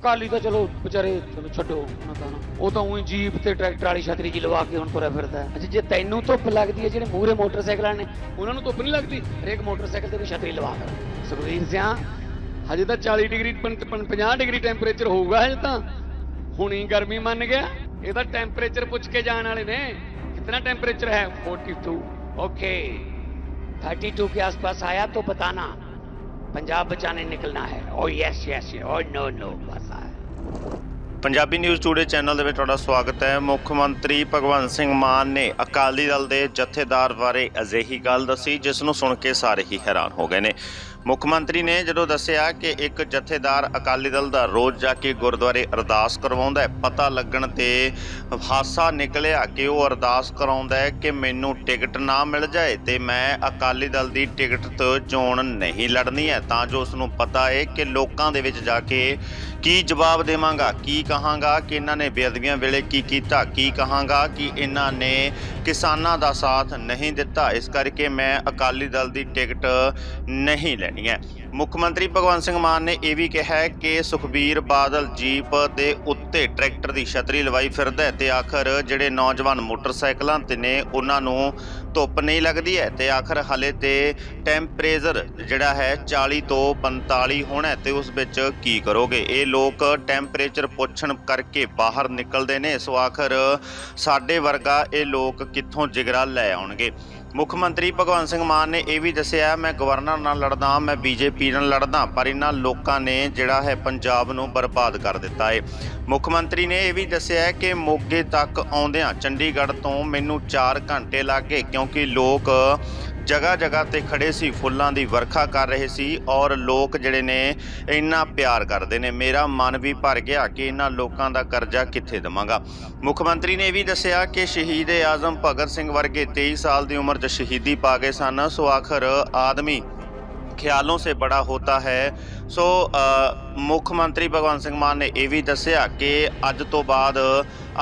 ਅਕਾਲੀ ਤਾਂ ਚਲੋ ਵਿਚਾਰੇ ਚਲੋ ਛੱਡੋ ਉਹਨਾਂ ਦਾ ਨਾ ਉਹ ਤਾਂ ਉਹੀ ਜੀਪ ਤੇ ਟਰੈਕਟਰ ਵਾਲੀ ਛਤਰੀ ਜੀ ਲਵਾ ਕੇ ਹੁਣ ਤੁਰਿਆ ਫਿਰਦਾ ਹੈ। ਅੱਛਾ ਜੇ ਤੈਨੂੰ ਧੁੱਪ ਲੱਗਦੀ ਹੈ ਜਿਹੜੇ ਮੂਹਰੇ ਮੋਟਰਸਾਈਕਲਾਂ ਨੇ ਉਹਨਾਂ ਨੂੰ ਧੁੱਪ ਨਹੀਂ ਲੱਗਦੀ ਹਰੇਕ ਮੋਟਰਸਾਈਕਲ ਤੇ ਵੀ ਛਤਰੀ ਲਵਾ ਕਰ ਸੁਖਵੀਰ ਸਿਆ ਹਜੇ ਤਾਂ 40 ਡਿਗਰੀ ਪੰ- ਪੰ- 50 ਡਿਗਰੀ ਟੈਂਪਰੇਚਰ ਹੋਊਗਾ ਹਜੇ ਤਾਂ ਹੁਣੀ ਗਰਮੀ ਮੰਨ ਗਿਆ ਇਹ ਤਾਂ ਟੈਂਪਰੇਚਰ ਪੁੱਛ ਕੇ ਜਾਣ ਵਾਲੇ ਨੇ कितना टेम्परेचर है 42 ओके 32 के आसपास आया तो बताना पंजाब बचाने निकलना है oh yes yes oh no no बस आया ਪੰਜਾਬੀ ਨਿਊਜ਼ ਟੂਡੇ ਚੈਨਲ ਦੇ ਵਿੱਚ ਤੁਹਾਡਾ ਸਵਾਗਤ ਹੈ ਮੁੱਖ ਮੰਤਰੀ ਭਗਵੰਤ ਸਿੰਘ ਮਾਨ ਨੇ ਅਕਾਲੀ ਦਲ ਦੇ ਜਥੇਦਾਰ ਬਾਰੇ ਅਜਿਹੀ ਗੱਲ ਦੱਸੀ ਜਿਸ ਨੂੰ ਸੁਣ ਕੇ ਸਾਰੇ ਹੀ ਹੈਰਾਨ ਹੋ ਗਏ ਨੇ ਮੁੱਖ ਮੰਤਰੀ ਨੇ ਜਦੋਂ ਦੱਸਿਆ ਕਿ ਇੱਕ ਜਥੇਦਾਰ ਅਕਾਲੀ ਦਲ ਦਾ ਰੋਜ਼ ਜਾ ਕੇ ਗੁਰਦੁਆਰੇ ਅਰਦਾਸ ਕਰਵਾਉਂਦਾ ਹੈ, ਪਤਾ ਲੱਗਣ ਤੇ ਹਾਸਾ ਨਿਕਲਿਆ ਕਿ ਉਹ ਅਰਦਾਸ ਕਰਾਉਂਦਾ ਹੈ ਕਿ ਮੈਨੂੰ ਟਿਕਟ ਨਾ ਮਿਲ ਜਾਏ ਤੇ ਮੈਂ ਅਕਾਲੀ ਦਲ ਦੀ ਟਿਕਟ ਤੋਂ ਚੋਣ ਨਹੀਂ ਲੜਨੀ ਹੈ। ਤਾਂ ਜੋ ਉਸ ਨੂੰ ਪਤਾ ਹੈ ਕਿ ਲੋਕਾਂ ਦੇ ਵਿੱਚ ਜਾ ਕੇ ਕੀ ਜਵਾਬ ਦੇਵਾਂਗਾ? ਕੀ ਕਹਾਂਗਾ? ਕਿ ਇਹਨਾਂ ਨੇ ਬੇਅਦਬੀਆਂ ਵੇਲੇ ਕੀ ਕੀਤਾ? ਕੀ ਕਹਾਂਗਾ ਕਿ ਇਹਨਾਂ ਨੇ ਕਿਸਾਨਾਂ ਦਾ ਸਾਥ ਨਹੀਂ ਦਿੱਤਾ? ਇਸ ਕਰਕੇ ਮੈਂ ਅਕਾਲੀ ਦਲ ਦੀ ਟਿਕਟ ਨਹੀਂ ਲੈਣੀ ਹੈ। ਮੁੱਖ ਮੰਤਰੀ ਭਗਵੰਤ ਸਿੰਘ ਮਾਨ ਨੇ ਇਹ ਵੀ ਕਿਹਾ ਹੈ ਕਿ ਸੁਖਬੀਰ ਬਾਦਲ ਜੀਪ ਦੇ ਉੱਤੇ ਟਰੈਕਟਰ ਦੀ ਛਤਰੀ ਲਵਾਈ ਫਿਰਦਾ ਹੈ ਤੇ ਆਖਰ ਜਿਹੜੇ ਨੌਜਵਾਨ ਮੋਟਰਸਾਈਕਲਾਂ ਤੇ ਨੇ, ਉਹਨਾਂ ਨੂੰ ਧੁੱਪ ਨਹੀਂ ਲੱਗਦੀ ਹੈ ਤੇ ਆਖਰ ਹਲੇ ਤੇ ਟੈਂਪਰੇਚਰ ਜਿਹੜਾ ਹੈ 40 ਤੋਂ 45 ਹੋਣਾ ਹੈ ਤੇ ਉਸ ਵਿੱਚ ਕੀ ਕਰੋਗੇ? ਇਹ ਲੋਕ ਟੈਂਪਰੇਚਰ ਪੁੱਛਣ ਕਰਕੇ ਬਾਹਰ ਨਿਕਲਦੇ ਨੇ, ਸੋ ਆਖਰ ਸਾਡੇ ਵਰਗਾ ਇਹ ਲੋਕ ਕਿੱਥੋਂ ਜਿਗਰਾ ਲੈ ਆਉਣਗੇ? ਮੁੱਖ ਮੰਤਰੀ ਭਗਵੰਤ ਸਿੰਘ ਮਾਨ ਨੇ ਇਹ ਵੀ ਦੱਸਿਆ, ਮੈਂ ਗਵਰਨਰ ਨਾਲ ਲੜਦਾ ਮੈਂ ਬੀਜੇਪੀ ਨਾਲ ਲੜਦਾ ਪਰ ਇਹਨਾਂ ਲੋਕਾਂ ਨੇ ਜਿਹੜਾ ਹੈ ਪੰਜਾਬ ਨੂੰ ਬਰਬਾਦ ਕਰ ਦਿੱਤਾ ਹੈ ਮੁੱਖ ਮੰਤਰੀ ਨੇ ਇਹ ਵੀ ਦੱਸਿਆ ਕਿ ਮੋਗੇ ਤੱਕ ਆਉਂਦਿਆਂ ਚੰਡੀਗੜ੍ਹ ਤੋਂ ਮੈਨੂੰ 4 ਘੰਟੇ ਲੱਗ ਗਏ, ਕਿਉਂਕਿ ਲੋਕ ਜਗ੍ਹਾ ਜਗ੍ਹਾ ਤੇ ਖੜੇ ਸੀ, ਫੁੱਲਾਂ ਦੀ ਵਰਖਾ ਕਰ ਰਹੇ ਸੀ ਔਰ ਲੋਕ ਜਿਹੜੇ ਨੇ ਇੰਨਾ ਪਿਆਰ ਕਰਦੇ ਨੇ। ਮੇਰਾ ਮਨ ਵੀ ਭਰ ਗਿਆ ਕਿ ਇਹਨਾਂ ਲੋਕਾਂ ਦਾ ਕਰਜ਼ਾ ਕਿੱਥੇ ਦਵਾਂਗਾ। ਮੁੱਖ ਮੰਤਰੀ ਨੇ ਇਹ ਵੀ ਦੱਸਿਆ ਕਿ ਸ਼ਹੀਦ ਆਜ਼ਮ ਭਗਤ ਸਿੰਘ ਵਰਗੇ 23 ਸਾਲ ਦੀ ਉਮਰ 'ਚ ਸ਼ਹੀਦੀ ਪਾ ਗਏ ਸਨ। ਸੋ ਆਖਰ ਆਦਮੀ ਖਿਆਲੋਂ ਸੇ ਬੜਾ ਹੋਤਾ ਹੈ। ਸੋ ਮੁੱਖ ਮੰਤਰੀ ਭਗਵੰਤ ਸਿੰਘ ਮਾਨ ਨੇ ਇਹ ਵੀ ਦੱਸਿਆ ਕਿ ਅੱਜ ਤੋਂ ਬਾਅਦ,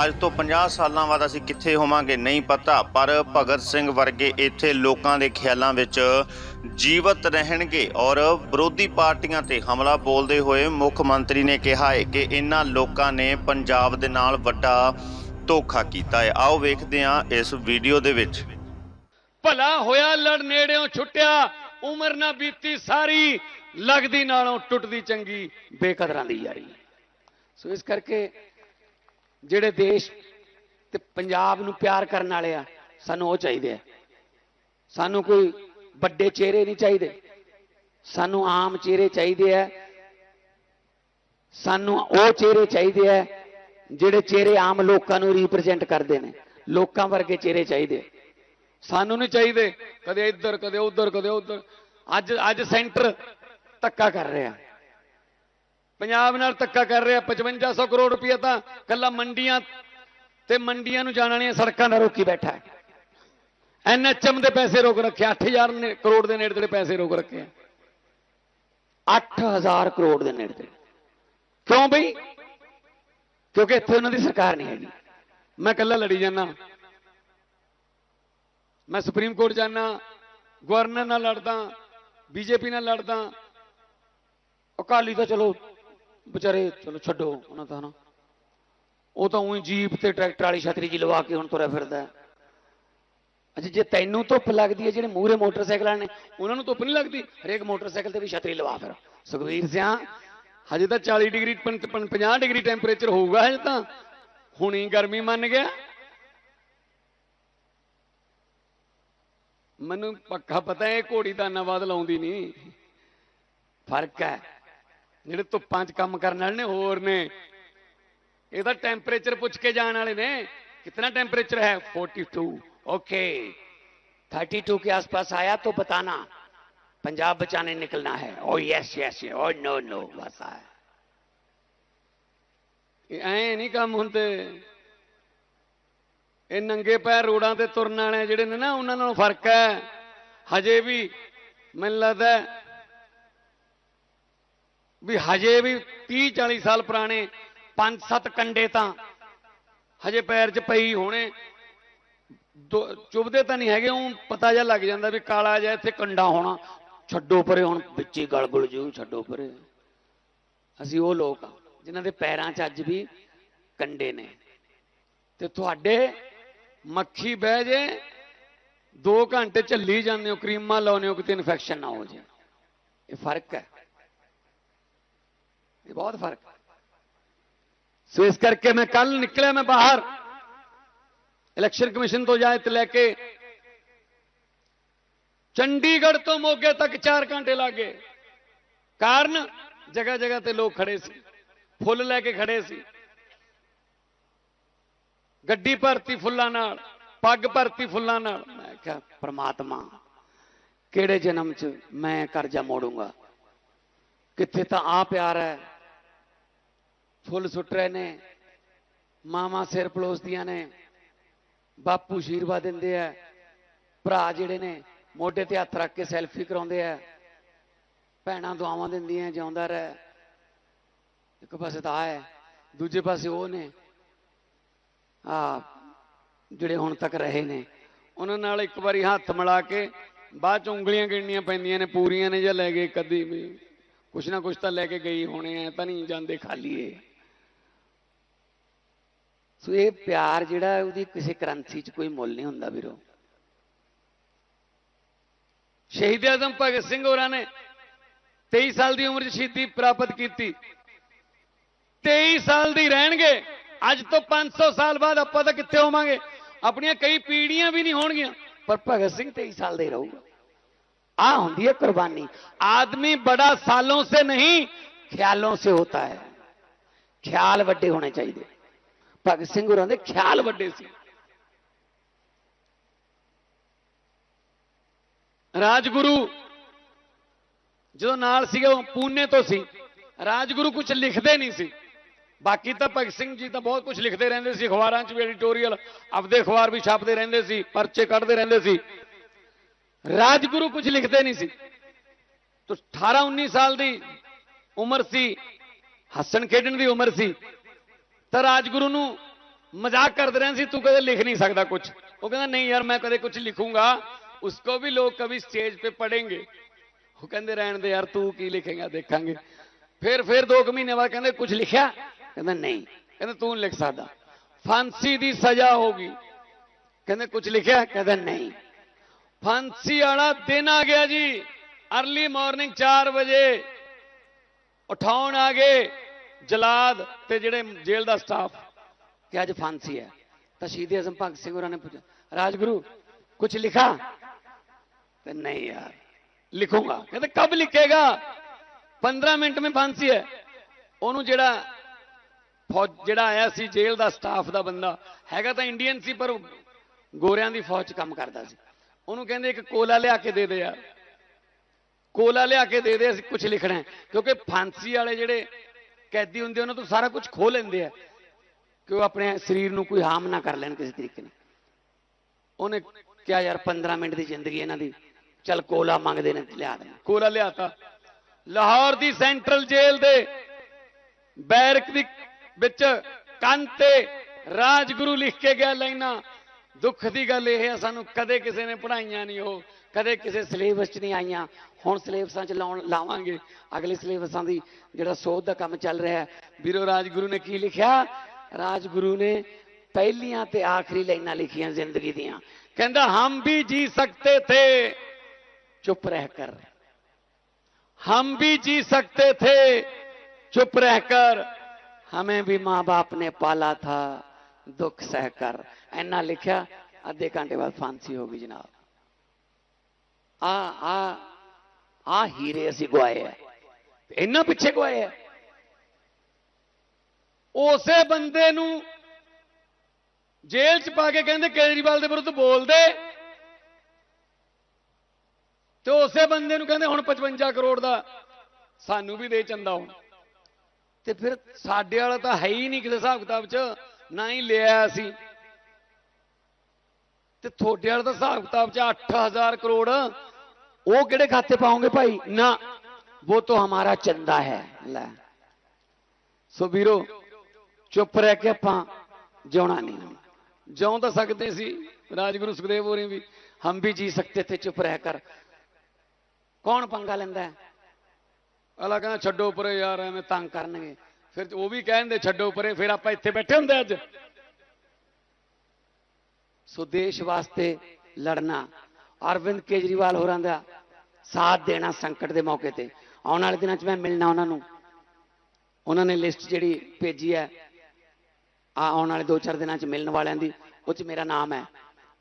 ਅੱਜ ਤੋਂ 50 ਸਾਲਾਂ ਬਾਅਦ ਅਸੀਂ ਕਿੱਥੇ ਹੋਵਾਂਗੇ ਨਹੀਂ ਪਤਾ, ਪਰ ਭਗਤ ਸਿੰਘ ਵਰਗੇ ਇੱਥੇ ਲੋਕਾਂ ਦੇ ਖਿਆਲਾਂ ਵਿੱਚ ਜੀਵਤ ਰਹਿਣਗੇ ਔਰ ਵਿਰੋਧੀ ਪਾਰਟੀਆਂ ਤੇ ਹਮਲਾ ਬੋਲਦੇ ਹੋਏ ਮੁੱਖ ਮੰਤਰੀ ਨੇ ਕਿਹਾ ਹੈ ਕਿ ਇਹਨਾਂ ਲੋਕਾਂ ਨੇ ਪੰਜਾਬ ਦੇ ਨਾਲ ਵੱਡਾ ਧੋਖਾ ਕੀਤਾ ਹੈ। ਆਓ ਵੇਖਦੇ ਹਾਂ ਇਸ ਵੀਡੀਓ ਦੇ ਵਿੱਚ। ਭਲਾ ਹੋਇਆ ਲੜ ਨੇੜਿਓਂ ਛੁੱਟਿਆ ਉਮਰ ਨਾ ਬੀਤੀ ਸਾਰੀ, ਲੱਗਦੀ ਨਾਲੋਂ ਟੁੱਟਦੀ ਚੰਗੀ, ਬੇਕਦਰਾਂ ਦੀ ਯਾਰੀ। ਸੋ ਇਸ ਕਰਕੇ ਜਿਹੜੇ ਦੇਸ਼ ਤੇ ਪੰਜਾਬ ਨੂੰ ਪਿਆਰ ਕਰਨ ਵਾਲੇ ਆ, ਸਾਨੂੰ ਉਹ ਚਾਹੀਦੇ ਆ। ਸਾਨੂੰ ਕੋਈ ਵੱਡੇ ਚਿਹਰੇ ਨਹੀਂ ਚਾਹੀਦੇ। ਸਾਨੂੰ ਆਮ ਚਿਹਰੇ ਚਾਹੀਦੇ ਆ। ਸਾਨੂੰ ਉਹ ਚਿਹਰੇ ਚਾਹੀਦੇ ਆ, ਜਿਹੜੇ ਚਿਹਰੇ ਆਮ ਲੋਕਾਂ ਨੂੰ ਰਿਪਰੈਜ਼ੈਂਟ ਕਰਦੇ ਨੇ। ਲੋਕਾਂ ਵਰਗੇ ਚਿਹਰੇ ਚਾਹੀਦੇ ਆ। ਸਾਨੂੰ ਨਹੀਂ ਚਾਹੀਦੇ। ਕਦੇ ਇੱਧਰ, ਕਦੇ ਉੱਧਰ ਕਦੇ ਉੱਧਰ। ਅੱਜ ਅੱਜ ਸੈਂਟਰ ਧੱਕਾ ਕਰ ਰਿਹਾ। ਪੰਜਾਬ ਨਾਲ ਧੱਕਾ ਕਰ ਰਿਹਾ 5500 ਕਰੋੜ ਰੁਪਏ ਤਾਂ ਕੱਲਾ ਮੰਡੀਆਂ ਤੇ ਮੰਡੀਆਂ ਨੂੰ ਜਾਣ ਵਾਲੀਆਂ ਸੜਕਾਂ ਦਾ ਰੋਕੀ ਬੈਠਾ ਹੈ। ਐਨਐਚਐਮ ਦੇ ਪੈਸੇ ਰੋਕ ਰੱਖੇ 8000 ਨੇ- ਕਰੋੜ ਦੇ ਨੇੜੇ ਤੇੜੇ ਪੈਸੇ ਰੋਕ ਰੱਖੇ ਆ। 8000 ਕਰੋੜ ਦੇ ਨੇੜੇ ਤੇੜੇ। ਕਿਉਂ ਬਈ? ਕਿਉਂਕਿ ਇੱਥੇ ਉਹਨਾਂ ਦੀ ਸਰਕਾਰ ਨਹੀਂ ਹੈਗੀ। ਮੈਂ ਇਕੱਲਾ ਲੜੀ ਜਾਂਦਾ। ਮੈਂ ਸੁਪਰੀਮ ਕੋਰਟ ਜਾਣਾ ਗਵਰਨਰ ਨਾਲ ਲੜਦਾ, ਬੀਜੇਪੀ ਨਾਲ ਲੜਦਾ। ਅਕਾਲੀ ਤਾਂ ਚਲੋ, ਵਿਚਾਰੇ ਚਲੋ ਛੱਡੋ ਉਹਨਾਂ ਦਾ ਨਾ ਉਹ ਤਾਂ ਉਹੀ ਜੀਪ ਤੇ ਟਰੈਕਟਰ ਵਾਲੀ ਛਤਰੀ ਜੀ ਲਵਾ ਕੇ ਹੁਣ ਤੁਰਿਆ ਫਿਰਦਾ ਹੈ। ਅੱਛਾ, ਜੇ ਤੈਨੂੰ ਧੁੱਪ ਲੱਗਦੀ ਹੈ, ਜਿਹੜੇ ਮੂਹਰੇ ਮੋਟਰਸਾਈਕਲਾਂ ਨੇ, ਉਹਨਾਂ ਨੂੰ ਧੁੱਪ ਨਹੀਂ ਲੱਗਦੀ? ਹਰੇਕ ਮੋਟਰਸਾਈਕਲ ਤੇ ਵੀ ਛਤਰੀ ਲਵਾ ਫਿਰ। ਸੁਖਵੀਰ ਸਿਆ, ਹਜੇ ਤਾਂ 40 ਡਿਗਰੀ ਪੰ- 50 ਡਿਗਰੀ ਟੈਂਪਰੇਚਰ ਹੋਊਗਾ ਹਜੇ ਤਾਂ। ਹੁਣੀ ਗਰਮੀ ਮੰਨ ਗਿਆ। ਮੈਨੂੰ ਪੱਕਾ ਪਤਾ ਹੈ ਇਹ ਘੋੜੀ ਤਾਂ ਨਵਾਦ ਲਾਉਂਦੀ ਨਹੀਂ ਫਰਕ ਹੈ ਜਿਹੜੇ ਧੁੱਪਾਂ 'ਚ ਕੰਮ ਕਰਨ ਵਾਲੇ ਨੇ ਹੋਰ ਨੇ ਇਹ ਤਾਂ ਟੈਂਪਰੇਚਰ ਪੁੱਛ ਕੇ ਜਾਣ ਵਾਲੇ ਨੇ कितना टेम्परेचर है 42 ओके 32 के आसपास आया तो बताना पंजाब बचाने निकलना है oh yes yes oh no no बस आया ਇਹ ਐ ਨਹੀਂ ਕੰਮ ਹੁੰਦੇ ਇਹ ਨੰਗੇ ਪੈਰ ਰੋਡਾਂ ਤੇ ਤੁਰਨ ਵਾਲੇ ਜਿਹੜੇ ਨੇ ਨਾ, ਉਹਨਾਂ ਨਾਲੋਂ ਫ਼ਰਕ ਹੈ। ਹਜੇ ਵੀ ਮੈਨੂੰ ਲੱਗਦਾ ਵੀ ਹਜੇ ਵੀ 30 40 ਸਾਲ ਪੁਰਾਣੇ ਪੰਜ ਸੱਤ ਕੰਡੇ ਤਾਂ ਹਜੇ ਪੈਰ 'ਚ ਪਈ ਹੋਣੇ। ਦੋ- ਚੁੱਭਦੇ ਤਾਂ ਨਹੀਂ ਹੈਗੇ ਉਹ ਪਤਾ ਜਿਹਾ ਲੱਗ ਜਾਂਦਾ ਵੀ ਕਾਲਾ ਜਿਹਾ ਇੱਥੇ ਕੰਡਾ ਹੋਣਾ। ਛੱਡੋ ਪਰੇ ਹੁਣ, ਵਿੱਚੇ ਗਲ ਗੁਲ ਜੂ ਛੱਡੋ ਪਰੇ। ਅਸੀਂ ਉਹ ਲੋਕ ਆ, ਜਿਨ੍ਹਾਂ ਦੇ ਪੈਰਾਂ 'ਚ ਅੱਜ ਵੀ ਕੰਡੇ ਨੇ। ਤੇ ਤੁਹਾਡੇ ਮੱਖੀ ਬਹਿ ਜੇ 2 ਘੰਟੇ ਝੱਲੀ ਜਾਂਦੇ ਹੋ, ਕਰੀਮਾਂ ਲਾਉਂਦੇ ਹੋ, ਕਿਤੇ ਇਨਫੈਕਸ਼ਨ ਨਾ ਹੋ ਜਾਏ ਇਹ ਫ਼ਰਕ ਹੈ। ਇਹ ਬਹੁਤ ਫ਼ਰਕ ਹੈ। ਸੋ ਇਸ ਕਰਕੇ ਮੈਂ ਕੱਲ ਨਿਕਲਿਆ ਮੈਂ ਬਾਹਰ। ਇਲੈਕਸ਼ਨ ਕਮਿਸ਼ਨ ਤੋਂ ਜਾਇਤ ਲੈ ਕੇ ਚੰਡੀਗੜ੍ਹ ਤੋਂ ਮੋਗੇ ਤੱਕ 4 ਘੰਟੇ ਲੱਗੇ। ਕਾਰਨ ਜਗ੍ਹਾ ਜਗ੍ਹਾ ਤੇ ਲੋਕ ਖੜੇ ਸੀ। ਫੁੱਲ ਲੈ ਕੇ ਖੜੇ ਸੀ। ਗੱਡੀ ਭਰਤੀ ਫੁੱਲਾਂ ਨਾਲ, ਪੱਗ ਭਰਤੀ ਫੁੱਲਾਂ ਨਾਲ। ਮੈਂ ਕਿਹਾ, ਪ੍ਰਮਾਤਮਾ, ਕਿਹੜੇ ਜਨਮ 'ਚ ਮੈਂ ਕਰਜ਼ਾ ਮੋੜੂੰਗਾ? ਕਿੱਥੇ ਤਾਂ ਆ ਪਿਆਰ ਹੈ। ਫੁੱਲ ਸੁੱਟ ਰਹੇ ਨੇ, ਮਾਵਾਂ ਸਿਰ ਪਲੋਸਦੀਆਂ ਨੇ, ਬਾਪੂ ਆਸ਼ੀਰਵਾਦ ਦਿੰਦੇ ਆ, ਭਰਾ ਜਿਹੜੇ ਨੇ, ਮੋਢੇ ਤੇ ਹੱਥ ਰੱਖ ਕੇ ਸੈਲਫੀ ਕਰਾਉਂਦੇ ਆ, ਭੈਣਾਂ ਦੁਆਵਾਂ ਦਿੰਦੀਆਂ, ਜਿਉਂਦਾ ਰਹਿ। ਇੱਕ ਪਾਸੇ ਤਾਂ ਆ ਹੈ, ਦੂਜੇ ਪਾਸੇ ਉਹ ਨੇ ਆ, ਜਿਹੜੇ ਹੁਣ ਤੱਕ ਰਹੇ ਨੇ, ਉਹਨਾਂ ਨਾਲ ਇੱਕ ਵਾਰੀ ਹੱਥ ਮਿਲਾ ਕੇ ਬਾਅਦ ਚ ਉਂਗਲੀਆਂ ਗਿਣਨੀਆਂ ਪੈਂਦੀਆਂ ਨੇ, ਪੂਰੀਆਂ ਨੇ ਜਾਂ ਲੈ ਗਏ ਕਦੀ ਵੀ। ਕੁਛ ਨਾ ਕੁਛ ਤਾਂ ਲੈ ਕੇ ਗਈ ਹੋਣੇ ਆ, ਤਾਂ ਨਹੀਂ ਜਾਂਦੇ ਖਾਲੀ ਏ ਸੋ ਇਹ ਪਿਆਰ ਜਿਹੜਾ ਉਹਦੀ ਕਿਸੇ ਕਰੰਸੀ 'ਚ ਕੋਈ ਮੁੱਲ ਨਹੀਂ ਹੁੰਦਾ ਵੀਰੋ। ਸ਼ਹੀਦ ਆਜ਼ਮ ਭਗਤ ਸਿੰਘ ਹੋਰਾਂ ਨੇ 23 ਸਾਲ ਦੀ ਉਮਰ 'ਚ ਸ਼ਹੀਦੀ ਪ੍ਰਾਪਤ ਕੀਤੀ। 23 ਸਾਲ ਦੀ ਰਹਿਣਗੇ। ਅੱਜ ਤੋਂ 500 ਸਾਲ ਬਾਅਦ ਆਪਾਂ ਤਾਂ ਕਿੱਥੇ ਹੋਵਾਂਗੇ? ਆਪਣੀਆਂ ਕਈ ਪੀੜ੍ਹੀਆਂ ਵੀ ਨਹੀਂ ਹੋਣਗੀਆਂ। ਪਰ ਭਗਤ ਸਿੰਘ 23 ਸਾਲ ਦਾ ਹੀ ਰਹੂਗਾ। ਆ ਹੁੰਦੀ ਹੈ ਕੁਰਬਾਨੀ। ਆਦਮੀ ਬੜਾ ਸਾਲੋਂ ਸੇ ਨਹੀਂ, ਖਿਆਲੋਂ ਸੇ ਹੋਤਾ ਹੈ। ਖਿਆਲ ਵੱਡੇ ਹੋਣੇ ਚਾਹੀਦੇ। ਭਗਤ ਸਿੰਘ ਹੋਰਾਂ ਦੇ ਖਿਆਲ ਵੱਡੇ ਸੀ। ਰਾਜਗੁਰੂ ਜਦੋਂ ਨਾਲ ਸੀਗਾ, ਉਹ ਪੂਨੇ ਤੋਂ ਸੀ। ਰਾਜਗੁਰੂ ਕੁਝ ਲਿਖਦੇ ਨਹੀਂ ਸੀ। ਬਾਕੀ ਤਾਂ ਭਗਤ ਸਿੰਘ ਜੀ ਤਾਂ ਬਹੁਤ ਕੁਝ ਲਿਖਦੇ ਰਹਿੰਦੇ ਸੀ, ਅਖਬਾਰਾਂ 'ਚ ਵੀ ਐਡੀਟੋਰੀਅਲ ਆਪਦੇ ਅਖਬਾਰ ਵੀ ਛਾਪਦੇ ਰਹਿੰਦੇ ਸੀ, ਪਰਚੇ ਕੱਢਦੇ ਰਹਿੰਦੇ ਸੀ। ਰਾਜਗੁਰੂ ਕੁਝ ਲਿਖਦੇ ਨਹੀਂ ਸੀ। ਤੋ 18 19 ਸਾਲ ਦੀ ਉਮਰ ਸੀ, ਹੱਸਣ ਖੇਡਣ ਦੀ ਉਮਰ ਸੀ, ਤਾਂ ਰਾਜਗੁਰੂ ਨੂੰ ਮਜ਼ਾਕ ਕਰਦੇ ਰਹੇ ਸੀ, ਤੂੰ ਕਦੇ ਲਿਖ ਨਹੀਂ ਸਕਦਾ ਕੁਝ ਉਹ ਕਹਿੰਦਾ, ਨਹੀਂ ਯਾਰ, ਮੈਂ ਕਦੇ ਕੁਝ ਲਿਖੂੰਗਾ। ਉਸਕੋ ਵੀ ਲੋਕ ਕभी ਸਟੇਜ ਤੇ ਪੜ੍ਹੇਗੇ। ਉਹ ਕਹਿੰਦੇ ਰਹਿਣ ਦੇ, ਯਾਰ, ਤੂੰ ਕੀ ਲਿਖੇਗਾ, ਦੇਖਾਂਗੇ। ਫਿਰ ਫਿਰ 2 ਮਹੀਨੇ ਬਾਅਦ ਕਹਿੰਦੇ ਕੁਝ ਲਿਖਿਆ? ਕਹਿੰਦਾ, ਨਹੀਂ। ਕਹਿੰਦਾ, ਤੂੰ ਲਿਖ ਸਕਦਾ। ਫਾਂਸੀ ਦੀ ਸਜ਼ਾ ਹੋਗੀ ਕਹਿੰਦੇ ਕੁਝ ਲਿਖਿਆ? ਕਹਿੰਦਾ, ਨਹੀਂ। ਫਾਂਸੀ ਵਾਲਾ ਦਿਨ ਆ ਗਿਆ ਜੀ। ਅਰਲੀ ਮਾਰਨਿੰਗ 4 ਵਜੇ ਉਠਾਉਣ ਆ ਗਏ ਜਲਾਦ ਤੇ ਜਿਹੜੇ ਜੇਲ੍ਹ ਦਾ ਸਟਾਫ। ਕਿ ਅੱਜ ਫਾਂਸੀ ਹੈ। ਤਾਂ ਸ਼ਹੀਦ ਆਜ਼ਮ ਭਗਤ ਸਿੰਘ ਹੋਰਾਂ ਨੇ ਪੁੱਛਿਆ, ਰਾਜਗੁਰੂ ਕੁਝ ਲਿਖਾ? ਤੇ ਨਹੀਂ ਯਾਰ, ਲਿਖੂੰਗਾ। ਕਹਿੰਦੇ, ਕਬ ਲਿਖੇਗਾ? 15 ਮਿੰਟ में ਫਾਂਸੀ ਹੈ। ਉਹਨੂੰ ਜਿਹੜਾ ਫੌਜ ਜਿਹੜਾ ਆਇਆ ਸੀ ਜੇਲ੍ਹ ਦਾ ਸਟਾਫ ਦਾ ਬੰਦਾ ਹੈਗਾ ਤਾਂ ਇੰਡੀਅਨ ਸੀ ਪਰ ਗੋਰਿਆਂ ਦੀ ਫੌਜ 'ਚ ਕੰਮ ਕਰਦਾ ਸੀ। ਉਹਨੂੰ ਕਹਿੰਦੇ ਇੱਕ ਕੋਲਾ ਲਿਆ ਕੇ ਦੇ ਦੇ ਯਾਰ। ਕੋਲਾ ਲਿਆ ਕੇ ਦੇ ਦੇ ਅਸੀਂ ਕੁਝ ਲਿਖਣਾ ਕਿਉਂਕਿ ਫਾਂਸੀ ਵਾਲੇ ਜਿਹੜੇ ਕੈਦੀ ਹੁੰਦੇ ਉਹਨਾਂ ਤੋਂ ਸਾਰਾ ਕੁਝ ਖੋਹ ਲੈਂਦੇ ਆ ਕਿ ਉਹ ਆਪਣੇ ਸਰੀਰ ਨੂੰ ਕੋਈ ਹਾਰਮ ਨਾ ਕਰ ਲੈਣ ਕਿਸੇ ਤਰੀਕੇ ਨਾਲ। ਉਹਨੇ ਕਿਹਾ ਯਾਰ 15 ਮਿੰਟ ਦੀ ਜ਼ਿੰਦਗੀ ਇਹਨਾਂ ਦੀ। ਚੱਲ ਕੋਲਾ ਮੰਗਦੇ ਨੇ ਲਿਆ ਦੇ। ਕੋਲਾ ਲਿਆਤਾ। ਲਾਹੌਰ ਦੀ ਸੈਂਟਰਲ ਜੇਲ੍ਹ ਦੇ ਬੈਰਕ ਦੀ ਵਿੱਚ ਕੰਨ ਤੇ ਰਾਜਗੁਰੂ ਲਿਖ ਕੇ ਗਿਆ ਲਾਈਨਾਂ। ਦੁੱਖ ਦੀ ਗੱਲ ਇਹ ਹੈ, ਸਾਨੂੰ ਕਦੇ ਕਿਸੇ ਨੇ ਪੜਾਈਆਂ ਨਹੀਂ ਉਹ, ਕਦੇ ਕਿਸੇ ਸਿਲੇਬਸ 'ਚ ਨਹੀਂ ਆਈਆਂ। ਹੁਣ ਸਿਲੇਬਸਾਂ 'ਚ ਲਾਉਣ ਲਾਵਾਂਗੇ। ਅਗਲੇ ਸਿਲੇਬਸਾਂ ਦੀ ਜਿਹੜਾ ਸੋਧ ਦਾ ਕੰਮ ਚੱਲ ਰਿਹਾ ਹੈ। ਵੀਰੋ, ਰਾਜਗੁਰੂ ਨੇ ਕੀ ਲਿਖਿਆ? ਰਾਜਗੁਰੂ ਨੇ ਪਹਿਲੀਆਂ ਤੇ ਆਖਰੀ ਲਾਈਨਾਂ ਲਿਖੀਆਂ ਜ਼ਿੰਦਗੀ ਦੀਆਂ। ਕਹਿੰਦਾ, ਹਮ ਵੀ ਜੀ ਸਕਤੇ ਥੇ। ਚੁੱਪ ਰਹਿ ਕਰ। ਹਮ ਵੀ ਜੀ ਸਕਤੇ ਥੇ। ਚੁੱਪ ਰਹਿ ਕਰ। हमें भी माँ बाप ने पाला था दुख सहकर ऐना लिखा आधे घंटे बाद फांसी होगी जनाब आ आ आ हीरे ਅਸੀਂ ਗਵਾਏ ਆ ਇੰਨਾ ਪਿੱਛੇ ਗਵਾਏ ਆ ਉਸੇ ਬੰਦੇ ਨੂੰ ਜੇਲ੍ਹ ਚ ਪਾ ਕੇ ਕਹਿੰਦੇ ਕੇਜਰੀਵਾਲ ਦੇ ਵਿਰੁੱਧ ਬੋਲਦੇ ਤੇ ਉਸੇ ਬੰਦੇ ਨੂੰ ਕਹਿੰਦੇ ਹੁਣ 55 ਕਰੋੜ ਦਾ ਸਾਨੂੰ ਵੀ ਦੇ ਚੰਦਾ ਹੁਣ ਤੇ ਫਿਰ ਸਾਡੇ ਵਾਲਾ ਤਾਂ ਹੈ ਹੀ ਨਹੀਂ ਕਿਸੇ ਹਿਸਾਬ ਕਿਤਾਬ 'ਚ, ਨਾ ਹੀ ਲਿਆ ਸੀ। ਤੇ ਤੁਹਾਡੇ ਵਾਲਾ ਤਾਂ ਹਿਸਾਬ ਕਿਤਾਬ 'ਚ 8000 ਕਰੋੜ। ਉਹ ਕਿਹੜੇ ਖਾਤੇ ਪਾਉਂਗੇ ਭਾਈ? ਨਾ, ਉਹ ਤਾਂ ਹਮਾਰਾ ਚੰਦਾ ਹੈ। ਲੈ। ਸੋ ਵੀਰੋ, ਚੁੱਪ ਰਹਿ ਕੇ ਆਪਾਂ ਜਿਉਣਾ ਨਹੀਂ। ਜਿਉਂ ਤਾਂ ਸਕਦੇ ਸੀ, ਰਾਜਗੁਰੂ ਸੁਖਦੇਵ ਹੋਰੀ ਵੀ, ਹਮ ਵੀ ਜੀ ਸਕਤੇ ਥੇ, ਚੁੱਪ ਰਹਿ ਕਰ। ਕੌਣ ਪੰਗਾ ਲੈਂਦਾ ਹੈ? ਅਲਾ ਕਹਿੰਦਾ ਛੱਡੋ ਪਰੇ ਯਾਰ, ਐਵੇਂ ਤੰਗ ਕਰਨਗੇ। ਫਿਰ ਉਹ ਵੀ ਕਹਿੰਦੇ ਛੱਡੋ ਪਰੇ, ਫਿਰ ਆਪਾਂ ਇੱਥੇ ਬੈਠੇ ਹੁੰਦੇ ਅੱਜ। ਸੋ ਦੇਸ਼ ਵਾਸਤੇ ਲੜਨਾ, ਅਰਵਿੰਦ ਕੇਜਰੀਵਾਲ ਹੋਰਾਂ ਦਾ ਸਾਥ ਦੇਣਾ ਸੰਕਟ ਦੇ ਮੌਕੇ ਤੇ। ਆਉਣ ਵਾਲੇ ਦਿਨਾਂ 'ਚ ਮੈਂ ਮਿਲਣਾ ਉਹਨਾਂ ਨੂੰ। ਉਹਨਾਂ ਨੇ ਲਿਸਟ ਜਿਹੜੀ ਭੇਜੀ ਹੈ, ਆ ਆਉਣ ਵਾਲੇ 2-4 ਦਿਨਾਂ 'ਚ ਮਿਲਣ ਵਾਲਿਆਂ ਦੀ, ਉਹ 'ਚ ਮੇਰਾ ਨਾਮ ਹੈ।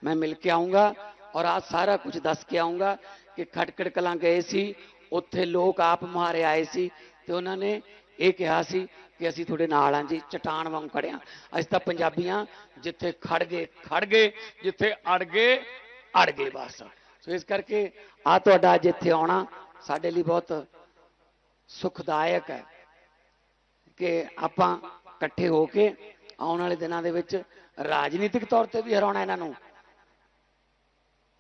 ਮੈਂ ਮਿਲ ਕੇ ਆਉਂਗਾ ਔਰ ਆ ਸਾਰਾ ਕੁਝ ਦੱਸ ਕੇ ਆਉਂਗਾ ਕਿ ਖਟਕੜ ਕਲਾਂ ਗਏ ਸੀ ਉੱਥੇ ਲੋਕ ਆਪ ਮੁਹਾਰੇ ਆਏ ਸੀ ਤੇ ਉਹਨਾਂ ਨੇ ਇਹ ਕਿਹਾ ਸੀ ਕਿ ਅਸੀਂ ਤੁਹਾਡੇ ਨਾਲ ਹਾਂ ਜੀ, ਚਟਾਨ ਵਾਂਗ ਖੜੇ ਹਾਂ ਅਸੀਂ ਤਾਂ ਪੰਜਾਬੀਆਂ ਜਿੱਥੇ ਖੜ ਗਏ ਖੜ ਗਏ, ਜਿੱਥੇ ਅੜ ਗਏ ਅੜ ਗਏ ਬਸ। ਸੋ ਇਸ ਕਰਕੇ ਆ ਤੁਹਾਡਾ ਅੱਜ ਇੱਥੇ ਆਉਣਾ ਸਾਡੇ ਲਈ ਬਹੁਤ ਸੁਖਦਾਇਕ ਹੈ ਕਿ ਆਪਾਂ ਇਕੱਠੇ ਹੋ ਕੇ ਆਉਣ ਵਾਲੇ ਦਿਨਾਂ ਦੇ ਵਿੱਚ ਰਾਜਨੀਤਿਕ ਤੌਰ ਤੇ ਵੀ ਹਰਾਉਣਾ ਇਹਨਾਂ ਨੂੰ।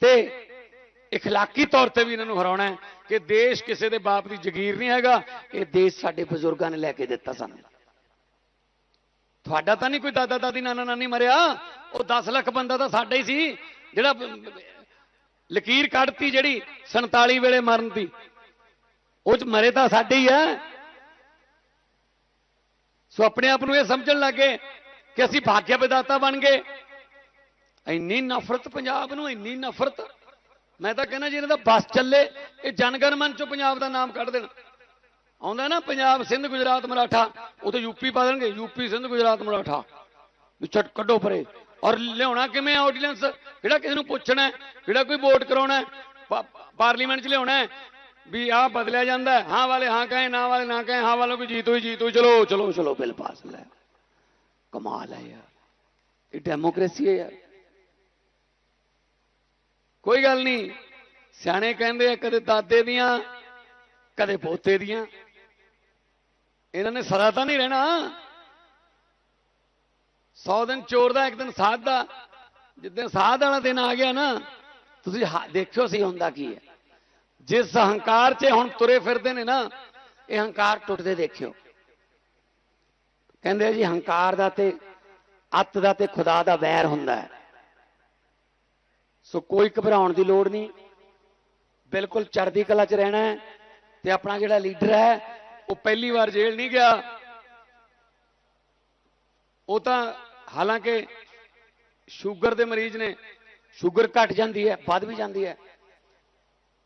ਤੇ اخلاقی ਤੌਰ ਤੇ ਵੀ ਇਹਨਾਂ ਨੂੰ ਹਰਾਉਣਾ ਹੈ ਕਿ ਦੇਸ਼ ਕਿਸੇ ਦੇ ਬਾਪ ਦੀ ਜ਼ਗੀਰ ਨਹੀਂ ਹੈਗਾ ਇਹ ਦੇਸ਼ ਸਾਡੇ ਬਜ਼ੁਰਗਾਂ ਨੇ ਲੈ ਕੇ ਦਿੱਤਾ ਸਾਨੂੰ ਤੁਹਾਡਾ ਤਾਂ ਨਹੀਂ ਕੋਈ ਦਾਦਾ ਦਾਦੀ ਨਾਨਾ ਨਾਨੀ ਮਰਿਆ ਉਹ 10 ਲੱਖ ਬੰਦਾ ਤਾਂ ਸਾਡਾ ਹੀ ਸੀ ਜਿਹੜਾ ਬ- ਬ- ਲਕੀਰ ਕੱਢਤੀ ਜਿਹੜੀ 47 ਵੇਲੇ ਮਰਨ ਦੀ ਉਹ ਚ ਮਰੇ ਤਾਂ ਸਾਡੇ ਹੀ ਆ ਸੋ ਆਪਣੇ ਆਪ ਨੂੰ ਇਹ ਸਮਝਣ ਲੱਗੇ ਕਿ ਅਸੀਂ ਭਾਗਿਆ ਵਿਦਾਤਾ ਬਣ ਗਏ ਇੰਨੀ ਨਫ਼ਰਤ ਪੰਜਾਬ ਨੂੰ ਇੰਨੀ ਨਫ਼ਰਤ ਮੈਂ ਤਾਂ ਕਹਿੰਦਾ ਜੀ ਇਹਨਾਂ ਦਾ ਬਸ ਚੱਲੇ ਇਹ ਜਨਗਣ ਮਨ ਚੋਂ ਪੰਜਾਬ ਦਾ ਨਾਮ ਕੱਢ ਦੇਣ। ਆਉਂਦਾ ਨਾ ਪੰਜਾਬ ਸਿੰਧ ਗੁਜਰਾਤ ਮਰਾਠਾ ਉਹ ਯੂਪੀ ਪਾ ਦੇਣਗੇ ਯੂਪੀ ਸਿੰਧ ਗੁਜਰਾਤ ਮਰਾਠਾ। ਵੀ ਛੱਡ ਕੱਢੋ ਪਰੇ। ਔਰ ਲਿਆਉਣਾ ਕਿਵੇਂ ਆਰਡੀਨੈਂਸ ਜਿਹੜਾ ਕਿਸੇ ਨੂੰ ਪੁੱਛਣਾ ਜਿਹੜਾ ਕੋਈ ਵੋਟ ਕਰਾਉਣਾ ਪਾਰਲੀਮੈਂਟ 'ਚ ਲਿਆਉਣਾ ਵੀ ਆਹ ਬਦਲਿਆ ਜਾਂਦਾ ਹਾਂ। ਵਾਲੇ ਹਾਂ ਕਹੇ ਨਾ ਵਾਲੇ ਨਾ ਕਹੇ ਹਾਂ ਵਾਲੇ ਕੋਈ ਜੀਤੋ ਹੀ ਜੀਤੋ ਹੀ, ਚਲੋ ਚਲੋ ਚਲੋ ਬਿੱਲ ਪਾਸ ਲੈ। ਕਮਾਲ ਹੈ ਯਾਰ। ਇਹ ਡੈਮੋਕ੍ਰੇਸੀ ਹੈ ਯਾਰ। ਕੋਈ ਗੱਲ ਨਹੀਂ। ਸਿਆਣੇ ਕਹਿੰਦੇ ਆ, ਕਦੇ ਦਾਦੇ ਦੀਆਂ, ਕਦੇ ਪੋਤੇ ਦੀਆਂ। ਇਹਨਾਂ ਨੇ ਸਦਾ ਤਾਂ ਨਹੀਂ ਰਹਿਣਾ। 100 ਦਿਨ ਚੋਰ ਦਾ, ਇੱਕ ਦਿਨ ਸਾਧ ਦਾ। ਜਿੱਦਾਂ ਸਾਧ ਵਾਲਾ ਦਿਨ ਆ ਗਿਆ ਨਾ, ਤੁਸੀਂ ਦੇਖਿਓ ਸਹੀ ਹੁੰਦਾ ਕੀ ਹੈ। ਜਿਸ ਹੰਕਾਰ 'ਚ ਹੁਣ ਤੁਰੇ ਫਿਰਦੇ ਨੇ ਨਾ, ਇਹ ਹੰਕਾਰ ਟੁੱਟਦੇ ਦੇਖਿਓ। ਕਹਿੰਦੇ ਜੀ ਹੰਕਾਰ ਦਾ ਤੇ ਅੱਤ ਦਾ ਤੇ ਖੁਦਾ ਦਾ ਵੈਰ ਹੁੰਦਾ ਹੈ। ਸੋ ਕੋਈ ਘਬਰਾਉਣ ਦੀ ਲੋੜ ਨਹੀਂ। ਬਿਲਕੁਲ ਚੜ੍ਹਦੀ ਕਲਾ 'ਚ ਰਹਿਣਾ ਹੈ ਤੇ ਆਪਣਾ ਜਿਹੜਾ ਲੀਡਰ ਹੈ, ਉਹ ਪਹਿਲੀ ਵਾਰ ਜੇਲ੍ਹ ਨਹੀਂ ਗਿਆ। ਉਹ ਤਾਂ ਹਾਲਾਂਕਿ ਸ਼ੂਗਰ ਦੇ ਮਰੀਜ਼ ਨੇ। ਸ਼ੂਗਰ ਘਟ ਜਾਂਦੀ ਹੈ, ਵੱਧ ਵੀ ਜਾਂਦੀ ਹੈ।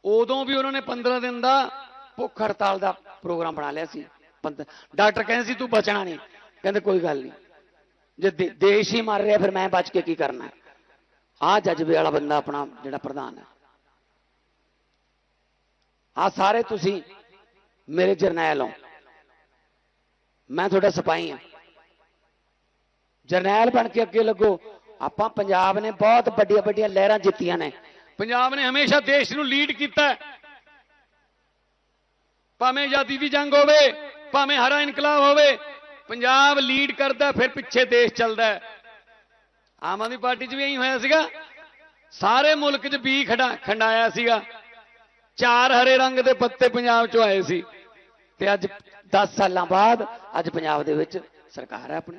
ਉਦੋਂ ਵੀ ਉਹਨਾਂ ਨੇ 15 ਦਿਨ ਦਾ ਭੁੱਖ ਹੜਤਾਲ ਦਾ ਪ੍ਰੋਗਰਾਮ ਬਣਾ ਲਿਆ ਸੀ। ਪੰਦ- ਡਾਕਟਰ ਕਹਿੰਦੇ ਸੀ, ਤੂੰ ਬਚਣਾ ਨਹੀਂ। ਕਹਿੰਦੇ, ਕੋਈ ਗੱਲ ਨਹੀਂ। ਜੇ ਦੇਸ਼ ਹੀ ਮਰ ਰਿਹਾ, ਫਿਰ ਮੈਂ ਬਚ ਕੇ ਕੀ ਕਰਨਾ? ਹੈ ਆ ਜਜ਼ਬੇ ਵਾਲਾ ਬੰਦਾ ਆਪਣਾ ਜਿਹੜਾ ਪ੍ਰਧਾਨ ਹੈ। ਆ ਸਾਰੇ ਤੁਸੀਂ ਮੇਰੇ ਜਰਨੈਲ ਹੋ। ਮੈਂ ਤੁਹਾਡਾ ਸਿਪਾਹੀ ਹਾਂ। ਜਰਨੈਲ ਬਣ ਕੇ ਅੱਗੇ ਲੱਗੋ। ਆਪਾਂ ਪੰਜਾਬ ਨੇ ਬਹੁਤ ਵੱਡੀਆਂ ਵੱਡੀਆਂ ਲਹਿਰਾਂ ਜਿੱਤੀਆਂ ਨੇ। ਪੰਜਾਬ ਨੇ ਹਮੇਸ਼ਾ ਦੇਸ਼ ਨੂੰ ਲੀਡ ਕੀਤਾ ਭਾਵੇਂ ਆਜ਼ਾਦੀ ਦੀ ਜੰਗ ਹੋਵੇ, ਭਾਵੇਂ ਹਰਾ ਇਨਕਲਾਬ ਹੋਵੇ, ਪੰਜਾਬ ਲੀਡ ਕਰਦਾ ਫਿਰ ਪਿੱਛੇ ਦੇਸ਼ ਚੱਲਦਾ ਆਮ ਆਦਮੀ ਪਾਰਟੀ 'ਚ ਵੀ ਇਹੀ ਹੋਇਆ ਸੀਗਾ। ਸਾਰੇ ਮੁਲਕ 'ਚ ਬੀ ਖੜਾ ਖੰਡਾਇਆ ਸੀਗਾ। ਚਾਰ ਹਰੇ ਰੰਗ ਦੇ ਪੱਤੇ ਪੰਜਾਬ 'ਚੋਂ ਆਏ ਸੀ। ਤੇ ਅੱਜ 10 ਸਾਲਾਂ ਬਾਅਦ ਅੱਜ ਪੰਜਾਬ ਦੇ ਵਿੱਚ ਸਰਕਾਰ ਹੈ ਆਪਣੀ।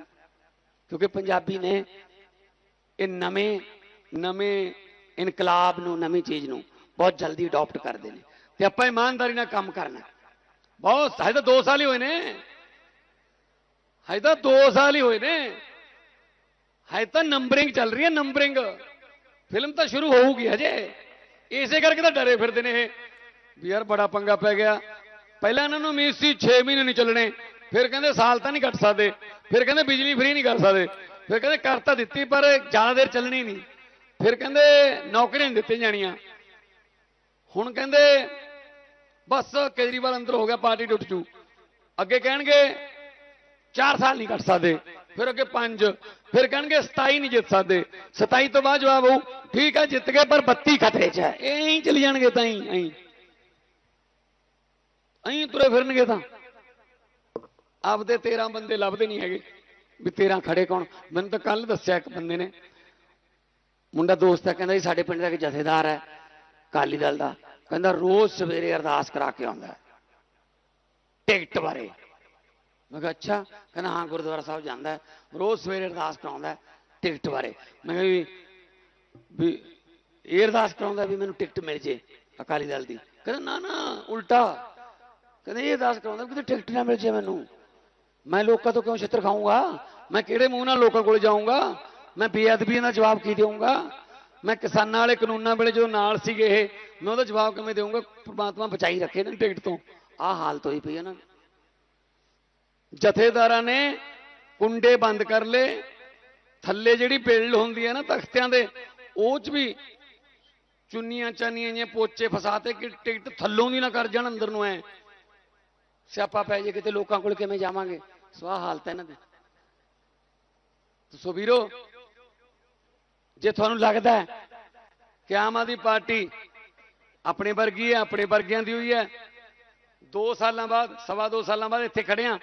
ਕਿਉਂਕਿ ਪੰਜਾਬੀ ਨੇ ਇਹ ਨਵੇਂ ਨਵੇਂ ਇਨਕਲਾਬ ਨੂੰ, ਨਵੀਂ ਚੀਜ਼ ਨੂੰ ਬਹੁਤ ਜਲਦੀ ਅਡਾਪਟ ਕਰਦੇ ਨੇ। ਤੇ ਆਪਾਂ ਇਮਾਨਦਾਰੀ ਨਾਲ ਕੰਮ ਕਰਨਾ। ਬਹੁਤ, ਹਜੇ ਤਾਂ 2 ਸਾਲ ਹੀ ਹੋਏ ਨੇ। ਹਜੇ ਤਾਂ 2 ਸਾਲ ਹੀ ਹੋਏ ਨੇ। ਹਜੇ ਤਾਂ ਨੰਬਰਿੰਗ ਚੱਲ ਰਹੀ ਹੈ ਨੰਬਰਿੰਗ ਫਿਲਮ ਤਾਂ ਸ਼ੁਰੂ ਹੋਊਗੀ ਹਜੇ। ਇਸੇ ਕਰਕੇ ਤਾਂ ਡਰੇ ਫਿਰਦੇ ਨੇ ਇਹ। ਵੀ ਯਾਰ ਬੜਾ ਪੰਗਾ ਪੈ ਗਿਆ। ਪਹਿਲਾਂ ਇਹਨਾਂ ਨੂੰ ਉਮੀਦ ਸੀ 6 ਮਹੀਨੇ ਨਹੀਂ ਚੱਲਣੇ। ਫਿਰ ਕਹਿੰਦੇ ਸਾਲ ਤਾਂ ਨਹੀਂ ਕੱਟ ਸਕਦੇ। ਫਿਰ ਕਹਿੰਦੇ ਬਿਜਲੀ ਫ੍ਰੀ ਨਹੀਂ ਕਰ ਸਕਦੇ। ਫਿਰ ਕਹਿੰਦੇ ਕਰ ਤਾਂ ਦਿੱਤੀ, ਪਰ ਜ਼ਿਆਦਾ ਦੇਰ ਚੱਲਣੀ ਨਹੀਂ। ਫਿਰ ਕਹਿੰਦੇ ਨੌਕਰੀਆਂ ਨਹੀਂ ਦਿੱਤੀਆਂ ਜਾਣੀਆਂ। ਹੁਣ ਕਹਿੰਦੇ ਬਸ ਕੇਜਰੀਵਾਲ ਅੰਦਰ ਹੋ ਗਿਆ, ਪਾਰਟੀ ਟੁੱਟ ਜੂ। ਅੱਗੇ ਕਹਿਣਗੇ 4 ਸਾਲ ਨਹੀਂ ਕੱਟ ਸਕਦੇ। ਫਿਰ ਅੱਗੇ 5 ਫਿਰ ਕਹਿਣਗੇ 27 ਨਹੀਂ ਜਿੱਤ ਸਕਦੇ। 27 ਤੋਂ ਬਾਅਦ ਜਵਾਬ ਹੋਊ, ਠੀਕ ਹੈ, ਜਿੱਤ ਗਏ, ਪਰ 32 ਖਤਰੇ 'ਚ ਹੈ। ਇਹ ਹੀ ਚਲੀ ਜਾਣਗੇ ਤਾਂ ਹੀ ਐਂ। ਐਂ ਤੁਰੇ ਫਿਰਨਗੇ ਤਾਂ। ਆਪਦੇ 13 ਬੰਦੇ ਲੱਭਦੇ ਨਹੀਂ ਹੈਗੇ। ਵੀ 13 ਖੜੇ ਕੌਣ? ਮੈਨੂੰ ਤਾਂ ਕੱਲ ਦੱਸਿਆ ਇੱਕ ਬੰਦੇ ਨੇ। ਮੁੰਡਾ ਦੋਸਤ ਹੈ, ਕਹਿੰਦਾ ਜੀ, ਸਾਡੇ ਪਿੰਡ ਦਾ ਇੱਕ ਜਥੇਦਾਰ ਹੈ ਕਾਲੀ ਦਲ ਦਾ। ਕਹਿੰਦਾ ਰੋਜ਼ ਸਵੇਰੇ ਅਰਦਾਸ ਕਰਾ ਕੇ ਆਉਂਦਾ ਟਿਕਟ ਬਾਰੇ। ਮੈਂ ਕਿਹਾ, ਅੱਛਾ। ਕਹਿੰਦਾ, ਹਾਂ, ਗੁਰਦੁਆਰਾ ਸਾਹਿਬ ਜਾਂਦਾ ਰੋਜ਼ ਸਵੇਰੇ ਅਰਦਾਸ ਕਰਾਉਂਦਾ ਟਿਕਟ ਬਾਰੇ। ਮੈਂ ਕਿਹਾ ਵੀ ਵੀ ਇਹ ਅਰਦਾਸ ਕਰਾਉਂਦਾ ਵੀ ਮੈਨੂੰ ਟਿਕਟ ਮਿਲ ਜੇ ਅਕਾਲੀ ਦਲ ਦੀ। ਕਹਿੰਦਾ, ਨਾ ਨਾ, ਉਲਟਾ। ਕਹਿੰਦਾ, ਇਹ ਅਰਦਾਸ ਕਰਾਉਂਦਾ ਵੀ ਟਿਕਟ ਨਾ ਮਿਲ ਜੇ ਮੈਨੂੰ। ਮੈਂ ਲੋਕਾਂ ਤੋਂ ਕਿਉਂ ਛਿੱਤਰ ਖਾਊਂਗਾ? ਮੈਂ ਕਿਹੜੇ ਮੂੰਹ ਨਾਲ ਲੋਕਾਂ ਕੋਲ ਜਾਊਂਗਾ? ਮੈਂ ਬੇਅਦਬੀ ਦਾ ਜਵਾਬ ਕੀ ਦੇਵਾਂਗਾ ਮੈਂ ਕਿਸਾਨਾਂ ਵਾਲੇ ਕਾਨੂੰਨਾਂ ਵੇਲੇ ਜੋ ਨਾਲ ਸੀਗੇ ਇਹ, ਮੈਂ ਉਹਦਾ ਜਵਾਬ ਕਿਵੇਂ ਦੇਵਾਂਗਾ ਪ੍ਰਮਾਤਮਾ ਬਚਾਈ ਰੱਖੇ ਨਾ ਟਿਕਟ ਤੋਂ। ਆਹ ਹਾਲਤ ਹੋਈ ਪਈ ਹੈ ਨਾ। ਜਥੇਦਾਰਾਂ ਨੇ ਕੁੰਡੇ ਬੰਦ ਕਰ ਲਏ। ਥੱਲੇ ਜਿਹੜੀ ਬਿਲਡ ਹੁੰਦੀ ਹੈ ਨਾ ਤਖਤਿਆਂ ਦੇ, ਉਹ ਚ ਵੀ ਚੁੰਨੀਆਂ ਚਾਨੀਆਂ ਜਾਂ ਪੋਚੇ ਫਸਾ ਤੇ ਕਿ ਟਿਕਟ ਥੱਲੋਂ ਦੀ ਨਾ ਕਰ ਜਾਣ, ਅੰਦਰ ਨੂੰ ਐ। ਸਿਆਪਾ ਪੈ ਜੇ ਕਿਤੇ ਲੋਕਾਂ ਕੋਲ ਕਿਵੇਂ ਜਾਵਾਂਗੇ? ਸਵਾਹ ਹਾਲਤ ਹੈ ਇਹਨਾਂ ਦੀ। ਸੋ ਵੀਰੋ, ਜੇ ਤੁਹਾਨੂੰ ਲੱਗਦਾ ਹੈ ਕਿ ਆਮ ਆਦਮੀ ਪਾਰਟੀ ਆਪਣੇ ਵਰਗੀ ਹੈ, ਆਪਣੇ ਵਰਗਿਆਂ ਦੀ ਹੋਈ ਹੈ 2 ਸਾਲਾਂ ਬਾਅਦ, ਸਵਾ 2 ਸਾਲਾਂ ਬਾਅਦ ਇੱਥੇ ਖੜਿਆ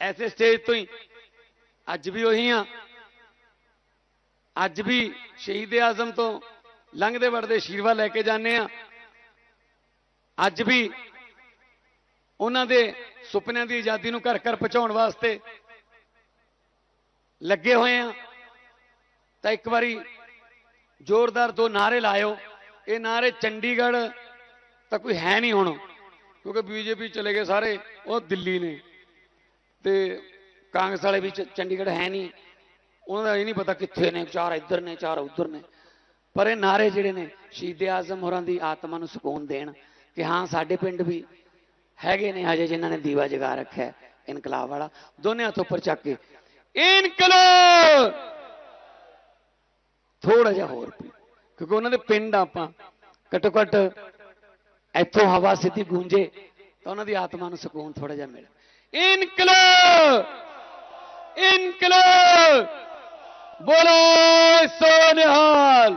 ਐਸੇ ਸਟੇਜ ਤੋਂ ਹੀ। ਅੱਜ ਵੀ ਉਹੀ ਆ। ਅੱਜ ਵੀ ਸ਼ਹੀਦ ਆਜ਼ਮ ਤੋਂ ਲੰਘਦੇ ਵੜਦੇ ਆਸ਼ੀਰਵਾਦ ਲੈ ਕੇ ਜਾਂਦੇ ਆ। ਅੱਜ ਵੀ ਉਹਨਾਂ ਦੇ ਸੁਪਨਿਆਂ ਦੀ ਆਜ਼ਾਦੀ ਨੂੰ ਘਰ ਘਰ ਪਹੁੰਚਾਉਣ ਵਾਸਤੇ ਲੱਗੇ ਹੋਏ ਆ। ਤਾਂ ਇੱਕ ਵਾਰੀ ਜ਼ੋਰਦਾਰ ਦੋ ਨਾਰੇ ਲਾਇਓ। ਇਹ ਨਾਰੇ ਚੰਡੀਗੜ੍ਹ ਤਾਂ ਕੋਈ ਹੈ ਨਹੀਂ ਹੁਣ, ਕਿਉਂਕਿ ਬੀਜੇਪੀ ਚਲੇ ਗਏ ਸਾਰੇ, ਉਹ ਦਿੱਲੀ ਨੇ। ਤੇ ਕਾਂਗਰਸ ਵਾਲੇ ਵੀ ਚੰਡੀਗੜ੍ਹ ਹੈ ਨਹੀਂ। ਉਹਨਾਂ ਦਾ ਇਹ ਨਹੀਂ ਪਤਾ ਕਿੱਥੇ ਨੇ, ਚਾਰ ਇੱਧਰ ਨੇ, ਚਾਰ ਉੱਧਰ ਨੇ। ਪਰ ਇਹ ਨਾਰੇ ਜਿਹੜੇ ਨੇ, ਸ਼ਹੀਦ ਆਜ਼ਮ ਹੋਰਾਂ ਦੀ ਆਤਮਾ ਨੂੰ ਸਕੂਨ ਦੇਣ ਕਿ ਹਾਂ, ਸਾਡੇ ਪਿੰਡ ਵੀ ਹੈਗੇ ਨੇ ਹਜੇ ਜਿਨ੍ਹਾਂ ਨੇ ਦੀਵਾ ਜਗਾ ਰੱਖਿਆ ਇਨਕਲਾਬ ਵਾਲਾ। ਦੋਨੇ ਹੱਥ ਉੱਪਰ ਚੱਕ ਕੇ, ਇਨਕਲਾਬ! ਥੋੜਾ ਜਿਹਾ ਹੋਰ ਕਿਉਂਕਿ ਉਹਨਾਂ ਦੇ ਪਿੰਡ ਆਪਾਂ ਘੱਟੋ ਘੱਟ ਇੱਥੋਂ ਹਵਾ ਸਿੱਧੀ ਗੂੰਜੇ ਤਾਂ ਉਹਨਾਂ ਦੀ ਆਤਮਾ ਨੂੰ ਸਕੂਨ ਥੋੜਾ ਜਿਹਾ ਮਿਲੇ। ਇਨਕਲਾਬ ਇਨਕਲਾਬ ਬੋਲੋ ਸੋਨਿਹਾਲ